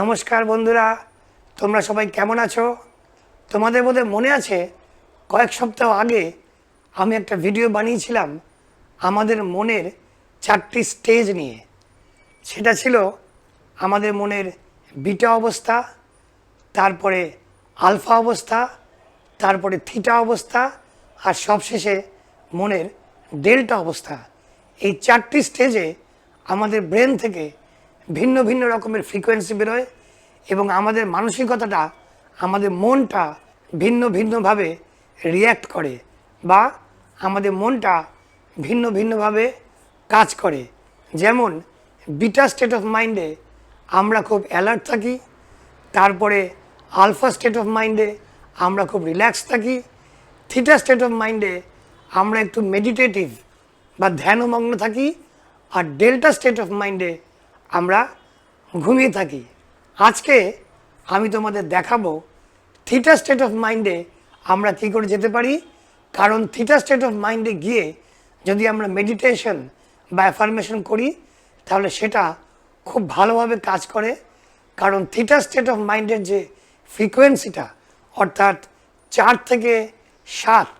নমস্কার বন্ধুরা, তোমরা সবাই কেমন আছো? তোমাদের বোধহয় মনে আছে, কয়েক সপ্তাহ আগে আমি একটা ভিডিও বানিয়েছিলাম আমাদের মনের চারটি স্টেজ নিয়ে। সেটা ছিল আমাদের মনের বিটা অবস্থা, তারপরে আলফা অবস্থা, তারপরে থিটা অবস্থা, আর সবশেষে মনের ডেল্টা অবস্থা। এই চারটি স্টেজে আমাদের ব্রেন থেকে ভিন্ন ভিন্ন রকমের ফ্রিকোয়েন্সি বেরোয় এবং আমাদের মানসিকতাটা, আমাদের মনটা ভিন্ন ভিন্নভাবে রিয়্যাক্ট করে বা আমাদের মনটা ভিন্ন ভিন্নভাবে কাজ করে। যেমন বিটা স্টেট অফ মাইন্ডে আমরা খুব অ্যালার্ট থাকি, তারপরে আলফা স্টেট অফ মাইন্ডে আমরা খুব রিল্যাক্স থাকি থিটা স্টেট অফ মাইন্ডে আমরা একটু মেডিটেটিভ বা ধ্যানমগ্ন থাকি, আর ডেল্টা স্টেট অফ মাইন্ডে আমরা ঘুমিয়ে থাকি। আজকে আমি তোমাদের দেখাবো থিটা স্টেট অফ মাইন্ডে আমরা কী করে যেতে পারি? কারণ থিটা স্টেট অফ মাইন্ডে গিয়ে যদি আমরা মেডিটেশন বা অ্যাফার্মেশন করি, তাহলে সেটা খুব ভালোভাবে কাজ করে। কারণ থিটা স্টেট অফ মাইন্ডের যে ফ্রিকোয়েন্সিটা অর্থাৎ চার থেকে সাত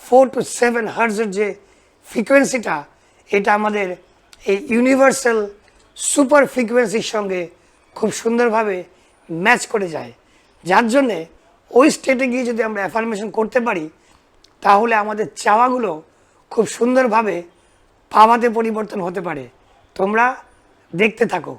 ফোর টু সেভেন হার্জের যে ফ্রিকোয়েন্সিটা এটা আমাদের এই ইউনিভার্সাল সুপার ফ্রিকুয়েন্সির সঙ্গে খুব সুন্দরভাবে ম্যাচ করে যায়। যার জন্যে ওই স্টেটে গিয়ে যদি আমরা অ্যাফার্মেশন করতে পারি, তাহলে আমাদের চাওয়াগুলো খুব সুন্দরভাবে পাওয়াতে পরিবর্তন হতে পারে। তোমরা দেখতে থাকো।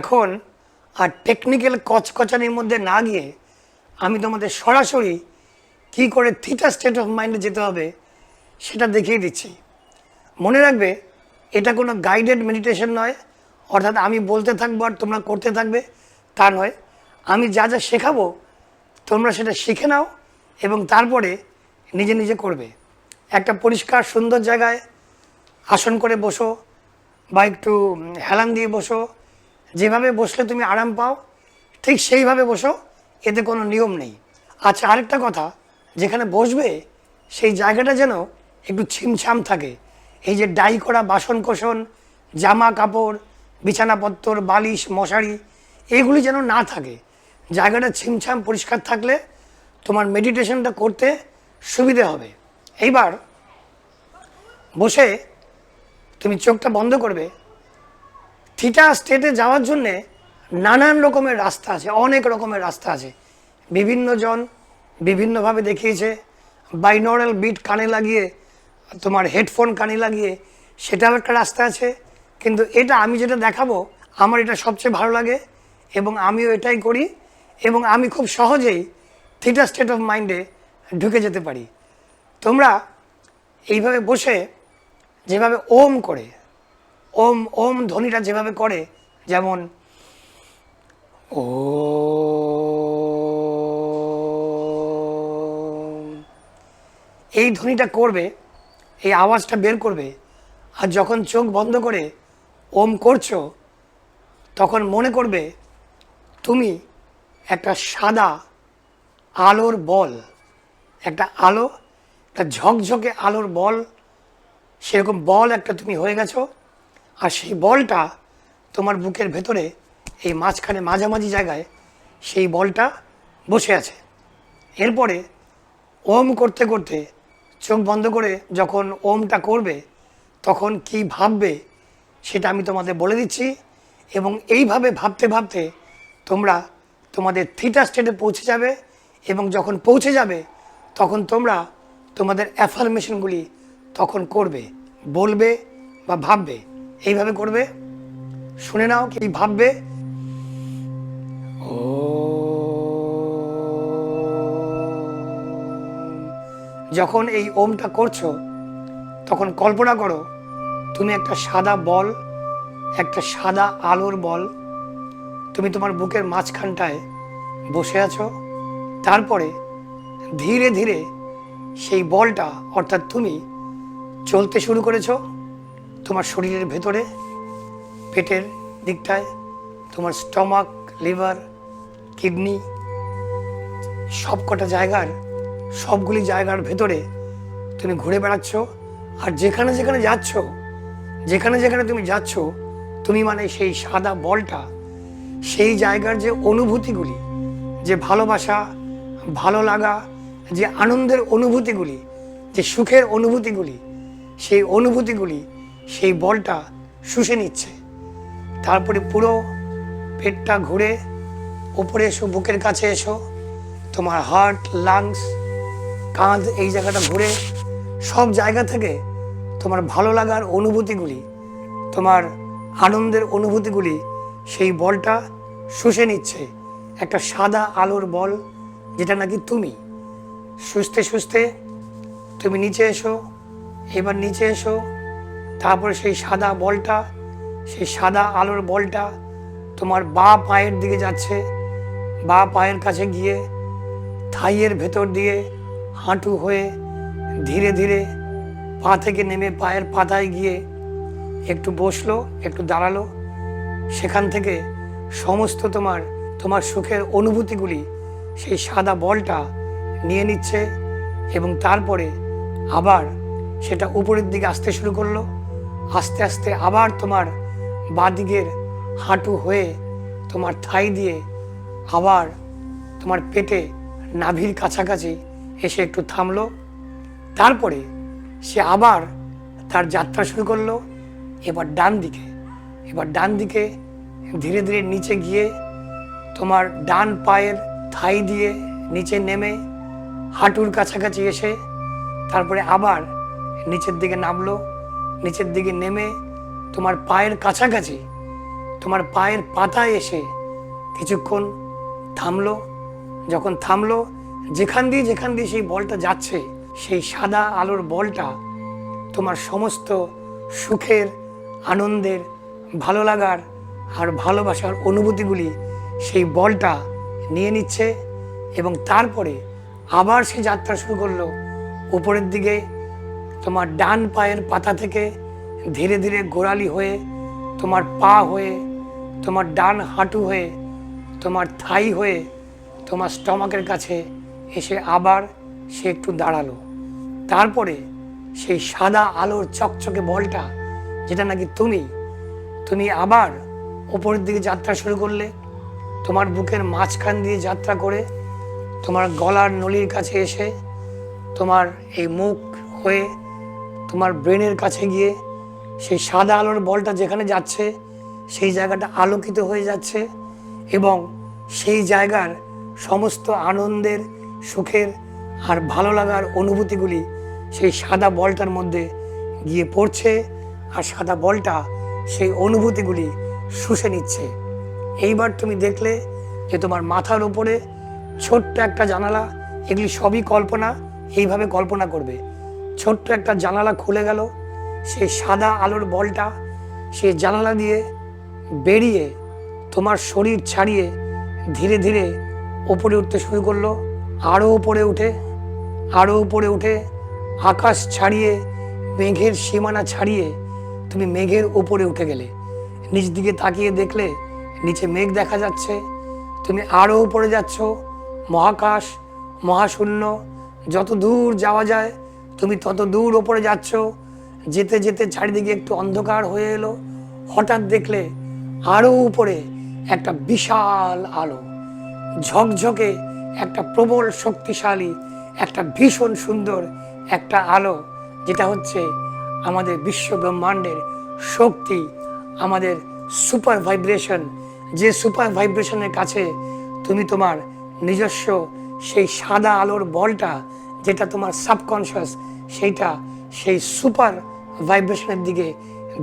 এখন আর টেকনিক্যাল কচকচানির মধ্যে না গিয়ে আমি তোমাদের সরাসরি কী করে থিটা স্টেট অফ মাইন্ডে যেতে হবে সেটা দেখিয়ে দিচ্ছি। মনে রাখবে, এটা কোনো গাইডেড মেডিটেশন নয়, অর্থাৎ আমি বলতে থাকব আর তোমরা করতে থাকবে তা নয়। আমি যা যা শেখাবো, তোমরা সেটা শিখে নাও এবং তারপরে নিজে নিজে করবে। একটা পরিষ্কার সুন্দর জায়গায় আসন করে বসো বা একটু হেলান দিয়ে বসো যেভাবে বসলে তুমি আরাম পাও, ঠিক সেইভাবে বসো, এতে কোনো নিয়ম নেই। আচ্ছা আরেকটা কথা, যেখানে বসবে, সেই জায়গাটা যেন একটু ছিমছাম থাকে। এই যে ডাই করা বাসন কোসন জামা কাপড় বিছানাপত্তর বালিশ, মশারি, এগুলি যেন না থাকে। জায়গাটা ছিমছাম পরিষ্কার থাকলে তোমার মেডিটেশনটা করতে সুবিধে হবে। এইবার বসে তুমি চোখটা বন্ধ করবে থিটা স্টেটে যাওয়ার জন্যে নানান রকমের রাস্তা আছে, অনেক রকমের রাস্তা আছে। বিভিন্ন জন বিভিন্নভাবে দেখিয়েছে। বাইনরাল বিট কানে লাগিয়ে, তোমার হেডফোন কানে লাগিয়ে, সেটাও একটা রাস্তা আছে। কিন্তু এটা আমি যেটা দেখাবো, আমার এটা সবচেয়ে ভালো লাগে এবং আমিও এটাই করি এবং আমি খুব সহজেই থিটা স্টেট অফ মাইন্ডে ঢুকে যেতে পারি। তোমরা এইভাবে বসে যেভাবে ওম করে ওম ওম ধ্বনিটা যেভাবে করে, যেমন ও, এই ধ্বনিটা করবে, এই আওয়াজটা বের করবে, আর যখন চোখ বন্ধ করে ওম করছ, তখন মনে করবে তুমি একটা সাদা আলোর বল, একটা আলো, একটা ঝকঝকে আলোর বল, সেরকম বল একটা তুমি হয়ে গেছো আর সেই বলটা তোমার বুকের ভেতরে এই মাঝখানে মাঝামাঝি জায়গায় সেই বলটা বসে আছে। এরপরে ওম করতে করতে চোখ বন্ধ করে যখন ওমটা করবে, তখন কি ভাববে সেটা আমি তোমাদের বলে দিচ্ছি এবং এইভাবে ভাবতে ভাবতে তোমরা তোমাদের থিটা স্টেটে পৌঁছে যাবে এবং যখন পৌঁছে যাবে, তখন তোমরা তোমাদের অ্যাফার্মেশনগুলি তখন করবে, বলবে বা ভাববে। এইভাবে করবে? শুনে নাও কি ভাববে? ও যখন এই ওমটা করছ তখন কল্পনা করো তুমি একটা সাদা বল একটা সাদা আলোর বল তুমি তোমার বুকের মাঝখানটায় বসে আছো। তারপরে ধীরে ধীরে সেই বলটা অর্থাৎ তুমি চলতে শুরু করেছ। তোমার শরীরের ভেতরে, পেটের দিকটায়, তোমার স্টমাক, লিভার, কিডনি সব কটা জায়গার, সবগুলি জায়গার ভেতরে তুমি ঘুরে বেড়াচ্ছ। আর যেখানে যেখানে যাচ্ছ, যেখানে যেখানে তুমি যাচ্ছ, তুমি মানে সেই সাদা বলটা, সেই জায়গার যে অনুভূতিগুলি, যে ভালোবাসা, ভালো লাগা, যে আনন্দের অনুভূতিগুলি, যে সুখের অনুভূতিগুলি, সেই অনুভূতিগুলি সেই বলটা শুষে নিচ্ছে। তারপরে পুরো পেটটা ঘুরে ওপরে এসো, বুকের কাছে এসো। তোমার হার্ট লাংস কাঁধ, এই জায়গাটা ঘুরে সব জায়গা থেকে তোমার ভালো লাগার অনুভূতিগুলি, তোমার আনন্দের অনুভূতিগুলি সেই বলটা শুষে নিচ্ছে। একটা সাদা আলোর বল, যেটা নাকি তুমি। সুস্থে সুস্থে তুমি নিচে এসো, এবার নিচে এসো তারপরে সেই সাদা বলটা, সেই সাদা আলোর বলটা তোমার বা পায়ের দিকে যাচ্ছে। বা পায়ের কাছে গিয়ে থাইয়ের ভেতর দিয়ে হাঁটু হয়ে ধীরে ধীরে পা থেকে নেমে পায়ের পাতায় গিয়ে একটু বসল, একটু দাঁড়াল। সেখান থেকে সমস্ত তোমার তোমার সুখের অনুভূতিগুলি সেই সাদা বলটা নিয়ে নিচ্ছে এবং তারপরে আবার সেটা উপরের দিকে আসতে শুরু করল। আস্তে আস্তে আবার তোমার বাঁদিকের হাঁটু হয়ে তোমার থাই দিয়ে আবার তোমার পেটে নাভির কাছাকাছি এসে একটু থামলো। তারপরে সে আবার তার যাত্রা শুরু করল। এবার ডান দিকে, এবার ডান দিকে, ধীরে ধীরে নিচে গিয়ে তোমার ডান পায়ের থাই দিয়ে নিচে নেমে হাঁটুর কাছাকাছি এসে তারপরে আবার নিচের দিকে নামলো। নিচের দিকে নেমে তোমার পায়ের কাছাকাছি, তোমার পায়ের পাতায় এসে কিছুক্ষণ থামলো। যখন থামলো, যেখান দিয়ে যেখান দিয়ে সেই বলটা যাচ্ছে, সেই সাদা আলোর বলটা তোমার সমস্ত সুখের, আনন্দের, ভালো লাগার আর ভালোবাসার অনুভূতিগুলি সেই বলটা নিয়ে নিচ্ছে এবং তারপরে আবার সে যাত্রা শুরু করল। উপরের দিকে তোমার ডান পায়ের পাতা থেকে ধীরে ধীরে গোড়ালি হয়ে, তোমার পা হয়ে, তোমার ডান হাঁটু হয়ে, তোমার থাই হয়ে, তোমার স্টমাকের কাছে এসে আবার সে একটু দাঁড়াল। তারপরে সেই সাদা আলোর চকচকে বলটা, যেটা নাকি তুমি তুমি আবার ওপরের দিকে যাত্রা শুরু করলে, তোমার বুকের মাঝখান দিয়ে যাত্রা করে, তোমার গলার নলির কাছে এসে, তোমার এই মুখ হয়ে তোমার ব্রেনের কাছে গিয়ে সেই সাদা আলোর বলটা যেখানে যাচ্ছে, সেই জায়গাটা আলোকিত হয়ে যাচ্ছে এবং সেই জায়গার সমস্ত আনন্দের, সুখের আর ভালো লাগার অনুভূতিগুলি সেই সাদা বলটার মধ্যে গিয়ে পড়ছে আর সাদা বলটা সেই অনুভূতিগুলি শুষে নিচ্ছে। এইবার তুমি দেখলে যে তোমার মাথার উপরে ছোট্ট একটা জানালা, এগুলি সবই কল্পনা, এইভাবে কল্পনা করবে। ছোট্ট একটা জানালা খুলে গেল। সেই সাদা আলোর বলটা সেই জানালা দিয়ে বেরিয়ে তোমার শরীর ছাড়িয়ে ধীরে ধীরে ওপরে উঠতে শুরু করল। আরও উপরে উঠে আরও উপরে উঠে আকাশ ছাড়িয়ে, মেঘের সীমানা ছাড়িয়ে তুমি মেঘের উপরে উঠে গেলে। নিচ দিকে তাকিয়ে দেখলে নিচে মেঘ দেখা যাচ্ছে। তুমি আরও উপরে যাচ্ছ। মহাকাশ, মহাশূন্য, যত দূর যাওয়া যায় তুমি তত দূর ওপরে যাচ্ছ, যেতে যেতে চারিদিকে একটু অন্ধকার হয়ে এলো। হঠাৎ দেখলে আরও উপরে একটা বিশাল আলো, ঝকঝকে একটা প্রবল শক্তিশালী, একটা ভীষণ সুন্দর একটা আলো, যেটা হচ্ছে আমাদের বিশ্ব ব্রহ্মাণ্ডের শক্তি, আমাদের সুপার ভাইব্রেশন। যে সুপার ভাইব্রেশনের কাছে তুমি তোমার নিজস্ব সেই সাদা আলোর বলটা যেটা তোমার সাবকনশিয়াস সেইটা সেই সুপার ভাইব্রেশনের দিকে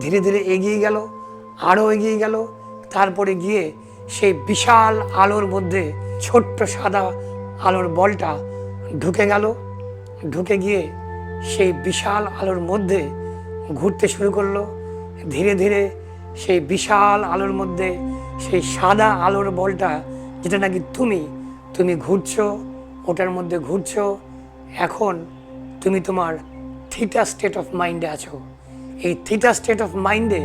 ধীরে ধীরে এগিয়ে গেল আরও এগিয়ে গেল। তারপরে গিয়ে সেই বিশাল আলোর মধ্যে ছোট্ট সাদা আলোর বলটা ঢুকে গেল। ঢুকে গিয়ে সেই বিশাল আলোর মধ্যে ঘুরতে শুরু করল। ধীরে ধীরে সেই বিশাল আলোর মধ্যে সেই সাদা আলোর বলটা, যেটা নাকি তুমি তুমি ঘুরছো, ওটার মধ্যে ঘুরছো এখন তুমি তোমার থিটা স্টেট অফ মাইন্ডে আছো। এই থিটা স্টেট অফ মাইন্ডে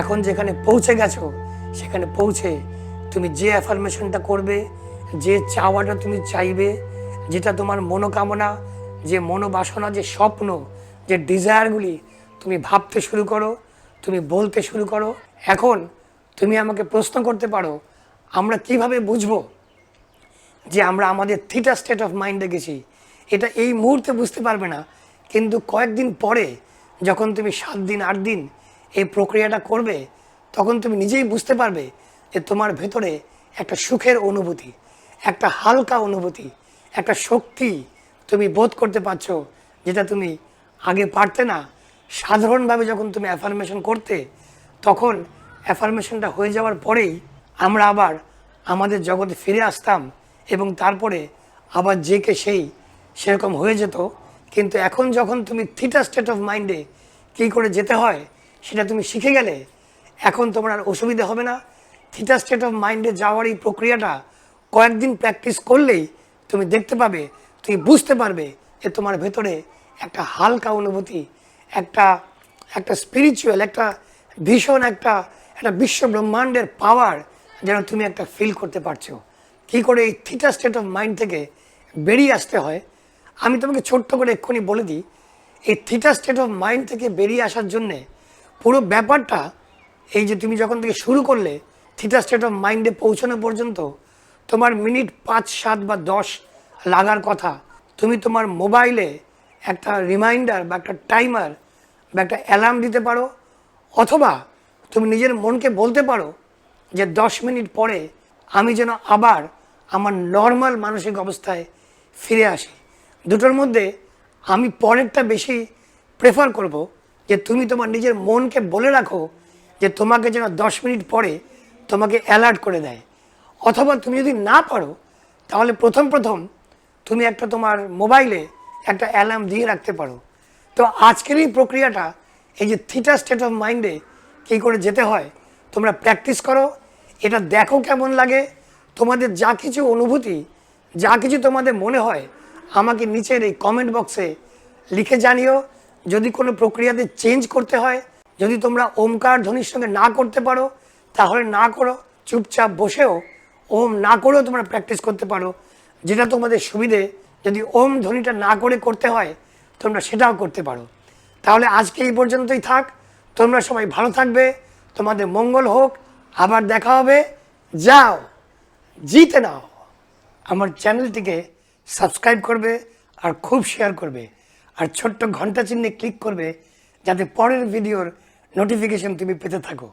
এখন যেখানে পৌঁছে গেছো, সেখানে পৌঁছে তুমি যে অ্যাফার্মেশনটা করবে, যে চাওয়াটা তুমি চাইবে, যেটা তোমার মনোকামনা, যে মনোবাসনা, যে স্বপ্ন, যে ডিজায়ারগুলি তুমি ভাবতে শুরু করো, তুমি বলতে শুরু করো, এখন তুমি আমাকে প্রশ্ন করতে পারো, আমরা কীভাবে বুঝব যে আমরা আমাদের থিটা স্টেট অফ মাইন্ডে গেছি? এটা এই মুহূর্তে বুঝতে পারবে না। কিন্তু কয়েকদিন পরে যখন তুমি সাত দিন, আট দিন এই প্রক্রিয়াটা করবে, তখন তুমি নিজেই বুঝতে পারবে যে তোমার ভেতরে একটা সুখের অনুভূতি, একটা হালকা অনুভূতি, একটা শক্তি তুমি বোধ করতে পারছ যেটা তুমি আগে পারতে না। সাধারণভাবে যখন তুমি অ্যাফার্মেশন করতে, তখন অ্যাফার্মেশনটা হয়ে যাওয়ার পরেই আমরা আবার আমাদের জগতে ফিরে আসতাম এবং তারপরে আবার যে কে সেই সেরকম হয়ে যেত, কিন্তু এখন যখন তুমি থিটা স্টেট অফ মাইন্ডে কী করে যেতে হয়, সেটা তুমি শিখে গেলে, এখন তোমার আর অসুবিধা হবে না। থিটা স্টেট অফ মাইন্ডে যাওয়ার এই প্রক্রিয়াটা কয়েকদিন প্র্যাকটিস করলেই তুমি দেখতে পাবে, তুমি বুঝতে পারবে যে তোমার ভেতরে একটা হালকা অনুভূতি, একটা একটা স্পিরিচুয়াল একটা ভীষণ, একটা একটা বিশ্ব ব্রহ্মাণ্ডের পাওয়ার যেন তুমি একটা ফিল করতে পারছ। কী করে এই থিটা স্টেট অফ মাইন্ড থেকে বেরিয়ে আসতে হয় আমি তোমাকে ছোট্ট করে এক্ষুনি বলে দিই, এই থিটা স্টেট অফ মাইন্ড থেকে বেরিয়ে আসার জন্যে পুরো ব্যাপারটা এই যে তুমি যখন থেকে শুরু করলে থিটা স্টেট অফ মাইন্ডে পৌঁছানো পর্যন্ত তোমার মিনিট পাঁচ, সাত বা দশ লাগার কথা, তুমি তোমার মোবাইলে একটা রিমাইন্ডার বা একটা টাইমার বা একটা অ্যালার্ম দিতে পারো, অথবা তুমি নিজের মনকে বলতে পারো যে দশ মিনিট পরে আমি যেন আবার আমার নর্মাল মানসিক অবস্থায় ফিরে আসি। দুটোর মধ্যে আমি পরেরটা বেশি প্রেফার করব যে তুমি তোমার নিজের মনকে বলে রাখো যে তোমাকে যেন দশ মিনিট পরে তোমাকে অ্যালার্ট করে দেয়। অথবা তুমি যদি না পারো, তাহলে প্রথম প্রথম তুমি একটা তোমার মোবাইলে একটা অ্যালার্ম দিয়ে রাখতে পারো। তো আজকের এই প্রক্রিয়াটা, এই যে থিটা স্টেট অফ মাইন্ডে কী করে যেতে হয়, তোমরা প্র্যাকটিস করো, এটা দেখো কেমন লাগে, তোমাদের যা কিছু অনুভূতি, যা কিছু তোমাদের মনে হয় আমাকে নিচের এই কমেন্ট বক্সে লিখে জানিও। যদি কোনো প্রক্রিয়াতে চেঞ্জ করতে হয়, যদি তোমরা ওমকার ধ্বনির সঙ্গে না করতে পারো, তাহলে না করো, চুপচাপ বসেও ওম না করেও তোমরা প্র্যাকটিস করতে পারো। যেটা তোমাদের সুবিধে, যদি ওম ধ্বনিটা না করে করতে হয়, তোমরা সেটাও করতে পারো। তাহলে আজকে এই পর্যন্তই থাক। তোমরা সবাই ভালো থাকবে। তোমাদের মঙ্গল হোক। আবার দেখা হবে। যাও, জিতে নাও। আমার চ্যানেলটিকে সাবস্ক্রাইব করবে আর খুব শেয়ার করবে। আর ছোট্ট ঘণ্টা চিহ্নে ক্লিক করবে যাতে পরের ভিডিওর নোটিফিকেশন তুমি পেতে থাকো।